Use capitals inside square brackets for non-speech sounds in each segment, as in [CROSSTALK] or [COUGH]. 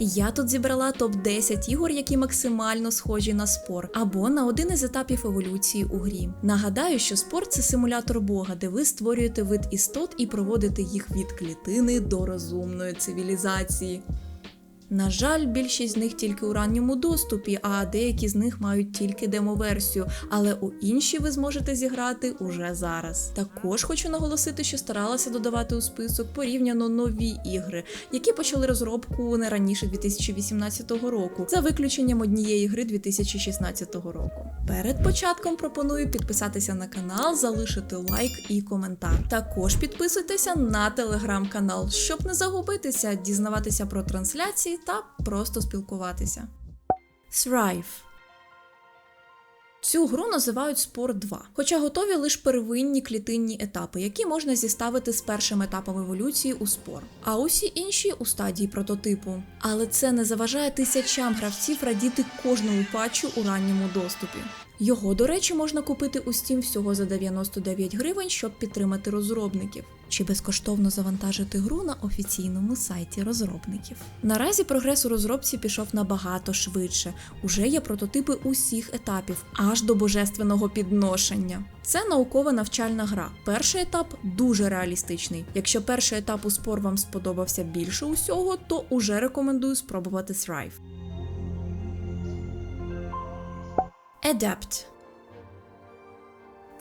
Я тут зібрала топ-10 ігор, які максимально схожі на спор, або на один із етапів еволюції у грі. Нагадаю, що спорт це симулятор Бога, де ви створюєте вид істот і проводите їх від клітини до розумної цивілізації. На жаль, більшість з них тільки у ранньому доступі, а деякі з них мають тільки демо-версію, але у інші ви зможете зіграти уже зараз. Також хочу наголосити, що старалася додавати у список порівняно нові ігри, які почали розробку не раніше 2018 року, за виключенням однієї гри 2016 року. Перед початком пропоную підписатися на канал, залишити лайк і коментар. Також підписуйтеся на телеграм-канал, щоб не загубитися, дізнаватися про трансляції та просто спілкуватися. Thrive Цю гру називають Спор 2, хоча готові лише первинні клітинні етапи, які можна зіставити з першим етапом еволюції у спор, а усі інші у стадії прототипу. Але це не заважає тисячам гравців радіти кожному патчу у ранньому доступі. Його, до речі, можна купити у Steam всього за 99 гривень, щоб підтримати розробників, чи безкоштовно завантажити гру на офіційному сайті розробників. Наразі прогрес у розробці пішов набагато швидше. Уже є прототипи усіх етапів, аж до божественного підношення. Це наукова навчальна гра. Перший етап дуже реалістичний. Якщо перший етап у спор вам сподобався більше усього, то уже рекомендую спробувати Thrive. Adapt.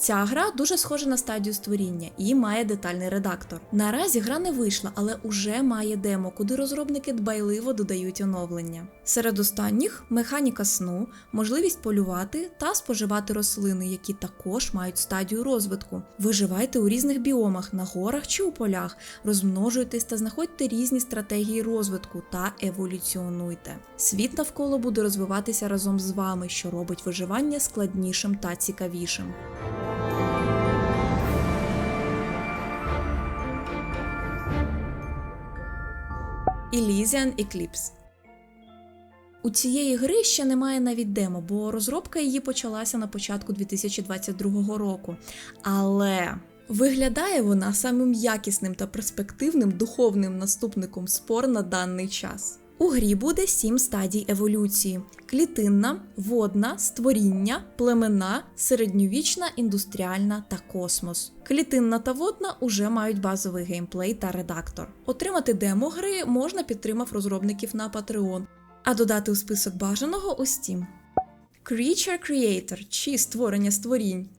Ця гра дуже схожа на стадію створіння і має детальний редактор. Наразі гра не вийшла, але уже має демо, куди розробники дбайливо додають оновлення. Серед останніх механіка сну, можливість полювати та споживати рослини, які також мають стадію розвитку. Виживайте у різних біомах, на горах чи у полях, розмножуйтесь та знаходьте різні стратегії розвитку та еволюціонуйте. Світ навколо буде розвиватися разом з вами, що робить виживання складнішим та цікавішим. Elysian Eclipse. У цієї гри ще немає навіть демо, бо розробка її почалася на початку 2022 року. Але виглядає вона самим якісним та перспективним духовним наступником спор на даний час. У грі буде сім стадій еволюції: клітинна, водна, створіння, племена, середньовічна, індустріальна та космос. Клітинна та водна уже мають базовий геймплей та редактор. Отримати демо гри можна підтримав розробників на Patreon, а додати у список бажаного у Steam. Creature Creator чи створення створінь.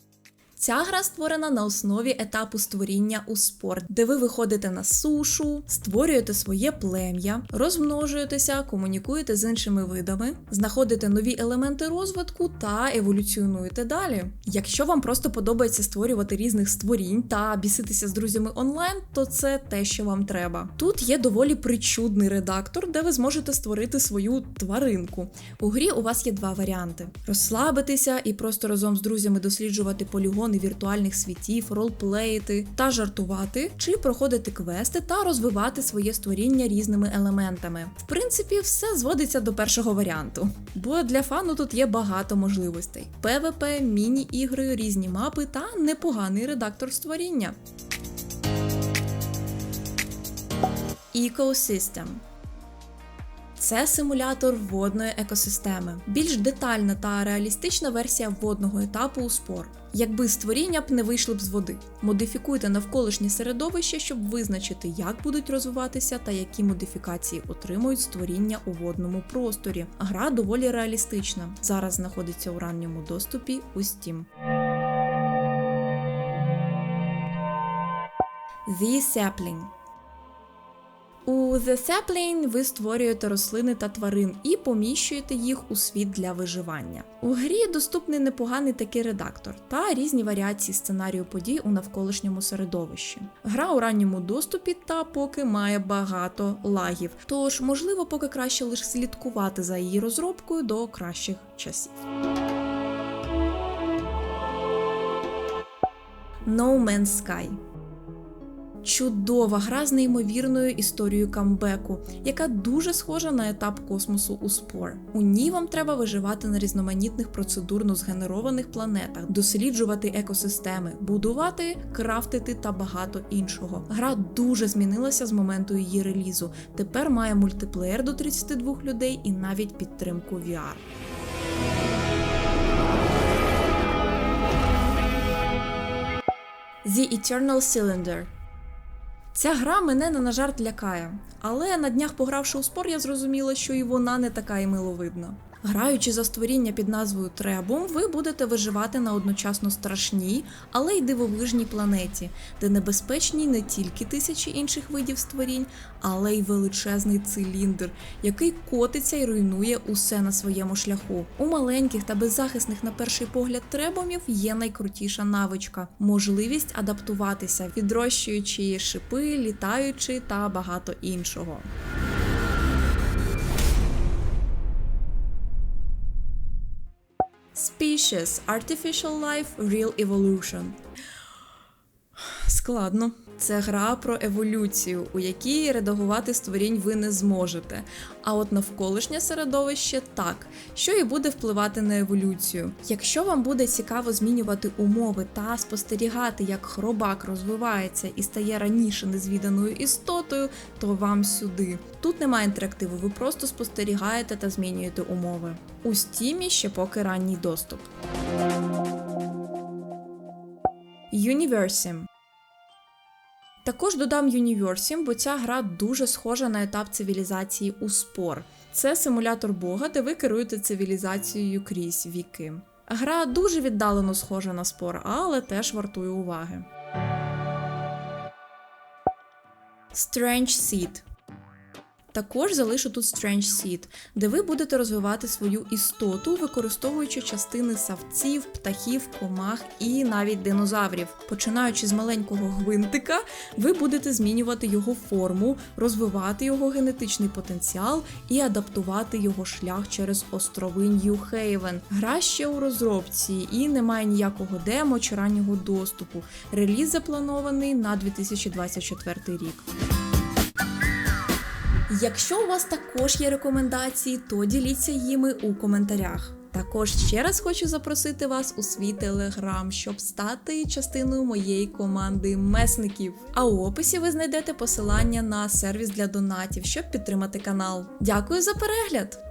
Ця гра створена на основі етапу створіння у спорт, де ви виходите на сушу, створюєте своє плем'я, розмножуєтеся, комунікуєте з іншими видами, знаходите нові елементи розвитку та еволюціонуєте далі. Якщо вам просто подобається створювати різних створінь та біситися з друзями онлайн, то це те, що вам треба. Тут є доволі причудний редактор, де ви зможете створити свою тваринку. У грі у вас є два варіанти: розслабитися і просто разом з друзями досліджувати полігони віртуальних світів, ролплеїти та жартувати, чи проходити квести та розвивати своє створіння різними елементами. В принципі, все зводиться до першого варіанту, бо для фану тут є багато можливостей: ПВП, міні-ігри, різні мапи та непоганий редактор створіння. Ecosystem це симулятор водної екосистеми, більш детальна та реалістична версія водного етапу у спор. Якби створіння б не вийшли б з води. Модифікуйте навколишнє середовище, щоб визначити, як будуть розвиватися та які модифікації отримують створіння у водному просторі. Гра доволі реалістична. Зараз знаходиться у ранньому доступі у Steam. The Sapling у The Sapling ви створюєте рослини та тварин і поміщуєте їх у світ для виживання. У грі доступний непоганий такий редактор та різні варіації сценарію подій у навколишньому середовищі. Гра у ранньому доступі та поки має багато лагів, тож можливо поки краще лише слідкувати за її розробкою до кращих часів. No Man's Sky Чудова гра з неймовірною історією камбеку, яка дуже схожа на етап космосу у спор. У ній вам треба виживати на різноманітних процедурно згенерованих планетах, досліджувати екосистеми, будувати, крафтити та багато іншого. Гра дуже змінилася з моменту її релізу. Тепер має мультиплеєр до 32 людей і навіть підтримку VR. The Eternal Cylinder Ця гра мене не на жарт лякає, але на днях погравши у спор, я зрозуміла, що і вона не така і миловидна. Граючи за створіння під назвою Требум, ви будете виживати на одночасно страшній, але й дивовижній планеті, де небезпечні не тільки тисячі інших видів створінь, але й величезний циліндр, який котиться і руйнує усе на своєму шляху. У маленьких та беззахисних на перший погляд требомів є найкрутіша навичка можливість адаптуватися, відрощуючи шипи, літаючи та багато іншого. Species Artificial Life Real Evolution. [SIGHS] Складно. Це гра про еволюцію, у якій редагувати створінь ви не зможете. А от навколишнє середовище так, що і буде впливати на еволюцію. Якщо вам буде цікаво змінювати умови та спостерігати, як хробак розвивається і стає раніше незвіданою істотою, то вам сюди. Тут немає інтерактиву, ви просто спостерігаєте та змінюєте умови. У стімі ще поки ранній доступ. Universim також додам Юніверсім, бо ця гра дуже схожа на етап цивілізації у спор. Це симулятор Бога, де ви керуєте цивілізацією крізь віки. Гра дуже віддалено схожа на спор, але теж вартує уваги. Strange Seed також залишу тут Strange Seed, де ви будете розвивати свою істоту, використовуючи частини савців, птахів, комах і навіть динозаврів. Починаючи з маленького гвинтика, ви будете змінювати його форму, розвивати його генетичний потенціал і адаптувати його шлях через острови Нью-Хейвен. Гра ще у розробці і немає ніякого демо чи раннього доступу. Реліз запланований на 2024 рік. Якщо у вас також є рекомендації, то діліться їми у коментарях. Також ще раз хочу запросити вас у свій телеграм, щоб стати частиною моєї команди месників. А у описі ви знайдете посилання на сервіс для донатів, щоб підтримати канал. Дякую за перегляд!